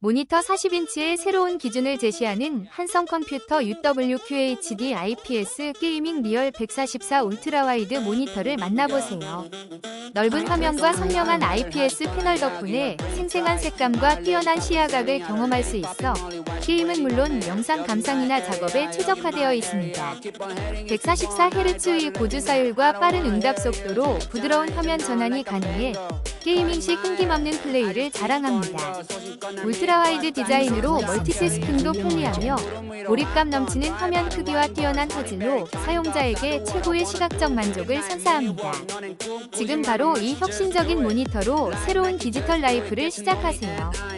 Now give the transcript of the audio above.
모니터 40인치의 새로운 기준을 제시하는 한성 컴퓨터 UWQHD IPS 게이밍 리얼 144 울트라 와이드 모니터를 만나보세요. 넓은 화면과 선명한 IPS 패널 덕분에 생생한 색감과 뛰어난 시야각을 경험할 수 있어 게임은 물론 영상 감상이나 작업에 최적화되어 있습니다. 144Hz의 고주사율과 빠른 응답 속도로 부드러운 화면 전환이 가능해 게이밍 시 끊김 없는 플레이를 자랑합니다. 울트라 와이드 디자인으로 멀티태스킹도 편리하며 몰입감 넘치는 화면 크기와 뛰어난 화질로 사용자에게 최고의 시각적 만족을 선사합니다. 지금 바로 이 혁신적인 모니터로 새로운 디지털 라이프를 시작하세요.